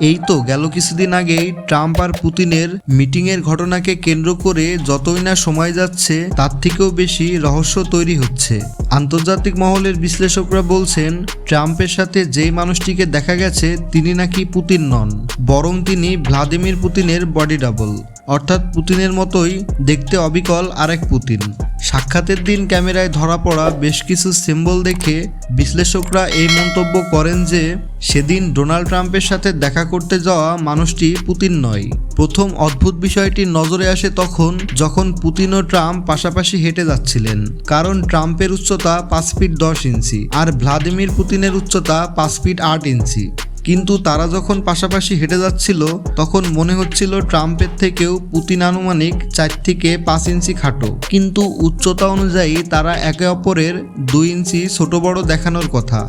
এই তো গেল কিছুদিন আগেই ট্রাম্প আর পুতিনের মিটিংয়ের ঘটনাকে কেন্দ্র করে যতই না সময় যাচ্ছে, তার থেকেও বেশি রহস্য তৈরি হচ্ছে। আন্তর্জাতিক মহলের বিশ্লেষকরা বলছেন, ট্রাম্পের সাথে যেই মানুষটিকে দেখা গেছে, তিনি নাকি পুতিন নন, বরং তিনি ভ্লাদিমির পুতিনের বডি ডাবল। অর্থাৎ পুতিনের মতোই দেখতে অবিকল আরেক পুতিন। সাক্ষাতের দিন ক্যামেরায় ধরা পড়া বেশ কিছু সিম্বল দেখে বিশ্লেষকরা এই মন্তব্য করেন যে, সেদিন ডোনাল্ড ট্রাম্পের সাথে দেখা করতে যাওয়া মানুষটি পুতিন নয়। প্রথম অদ্ভুত বিষয়টি নজরে আসে তখন যখন পুতিন ও ট্রাম্প পাশাপাশি হেঁটে যাচ্ছিলেন। কারণ ট্রাম্পের উচ্চতা পাঁচ ফিট দশ ইঞ্চি আর ভ্লাদিমির পুতিনের উচ্চতা পাঁচ ফিট আট ইঞ্চি। কিন্তু তারা যখন পাশাপাশি হেঁটে যাচ্ছিল, তখন মনে হচ্ছিল ট্রাম্পের থেকেও পুতিন আনুমানিক চার থেকে পাঁচ ইঞ্চি খাটো। কিন্তু উচ্চতা অনুযায়ী তারা একে অপরের দুই ইঞ্চি ছোট বড় দেখানোর কথা।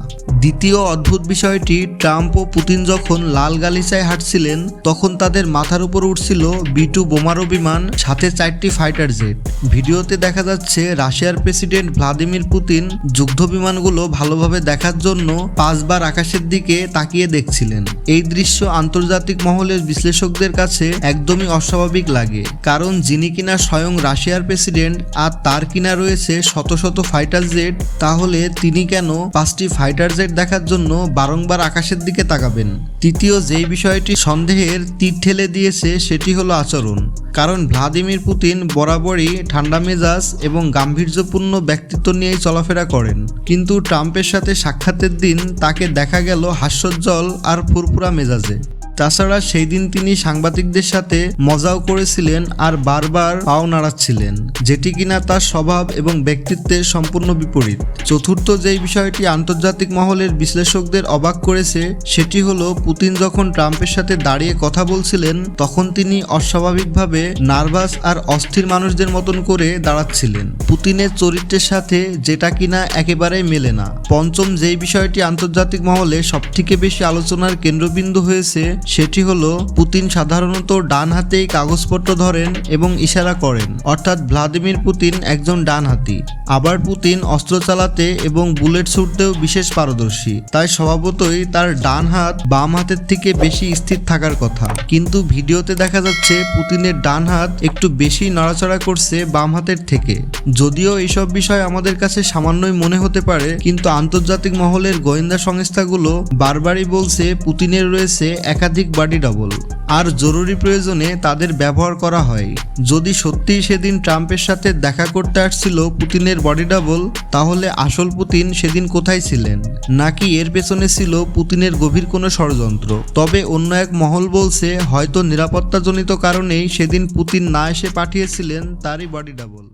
দ্বিতীয় অদ্ভুত বিষয়টি, ট্রাম্প ও পুতিন যখন লাল গালিচায় হাঁটছিলেন, তখন তাদের মাথার উপর উঠছিল বি টু বোমারো বিমান সাথে চারটি ফাইটার জেট। ভিডিওতে দেখা যাচ্ছে রাশিয়ার প্রেসিডেন্ট ভ্লাদিমির পুতিন যুদ্ধ বিমানগুলো ভালোভাবে দেখার জন্য পাঁচবার আকাশের দিকে তাকিয়ে দেখছিলেন। এই দৃশ্য আন্তর্জাতিক মহলের বিশ্লেষকদের কাছে একদমই অস্বাভাবিক লাগে, কারণ যিনি কিনা স্বয়ং রাশিয়ার প্রেসিডেন্ট আর তার কিনা রয়েছে শত শত ফাইটার জেট, তাহলে তিনি কেন পাঁচটি ফাইটার জেট দেখার জন্য বারংবার আকাশের দিকে তাকাবেন? তৃতীয় যেই বিষয়টি সন্দেহের তীর ঠেলে দিয়েছে সেটি হলো আচরণ, কারণ ভ্লাদিমির পুতিন বরাবরই ঠান্ডা মেজাজ এবং গাম্ভীর্যপূর্ণ ব্যক্তিত্ব নিয়েই চলাফেরা করেন। কিন্তু ট্রাম্পের সাথে সাক্ষাতের দিন তাকে দেখা গেল হাস্যজ্জ্বল আর ফুরফুরা মেজাজে। তাছাড়া সেই দিন তিনি সাংবাদিকদের সাথে মজাও করেছিলেন আর বারবার পাও নাড়াচ্ছিলেন, যেটি কিনা তার স্বভাব এবং ব্যক্তিত্বের সম্পূর্ণ বিপরীত। চতুর্থ যেই বিষয়টি আন্তর্জাতিক মহলের বিশ্লেষকদের অবাক করেছে, সেটি হলো পুতিন যখন ট্রাম্পের সাথে দাঁড়িয়ে কথা বলছিলেন, তখন তিনি অস্বাভাবিকভাবে নার্ভাস আর অস্থির মানুষদের মতন করে দাঁড়াচ্ছিলেন। পুতিনের চরিত্রের সাথে যেটা কিনা একেবারেই মেলে না। পঞ্চম যেই বিষয়টি আন্তর্জাতিক মহলে সবথেকে বেশি আলোচনার কেন্দ্রবিন্দু হয়েছে সেটি হলো, পুতিন সাধারণত ডান হাতেই কাগজপত্র ধরেন এবং ইশারা করেন, অর্থাৎ ভ্লাদিমির পুতিন একজন ডান হাতি। আবার পুতিন অস্ত্র চালাতে এবং বুলেট ছুটতেও বিশেষ পারদর্শী। তাই স্বভাবতই তার ডান হাত বাম হাতের থেকে বেশি স্থির থাকার কথা। কিন্তু ভিডিওতে দেখা যাচ্ছে, পুতিনের ডান হাত একটু বেশি নড়াচড়া করছে বাম হাতের থেকে। যদিও এইসব বিষয় আমাদের কাছে সামান্যই মনে হতে পারে, কিন্তু আন্তর্জাতিক মহলের গোয়েন্দা সংস্থাগুলো বারবারই বলছে, পুতিনের রয়েছে একাধিক বডি ডবল। আর জরুরি প্রয়োজনে তাদের ব্যবহার করা হয়। যদি সত্যিই সেদিন ট্রাম্পের সাথে দেখা করতে আসছিল পুতিনের বডি ডাবল, তাহলে আসল পুতিন সেদিন কোথায় ছিলেন? নাকি এর পেছনে ছিল পুতিনের গভীর কোনো ষড়যন্ত্র? তবে অন্য এক মহল বলছে, হয়তো নিরাপত্তাজনিত কারণেই সেদিন পুতিন না এসে পাঠিয়েছিলেন তারই বডি ডাবল।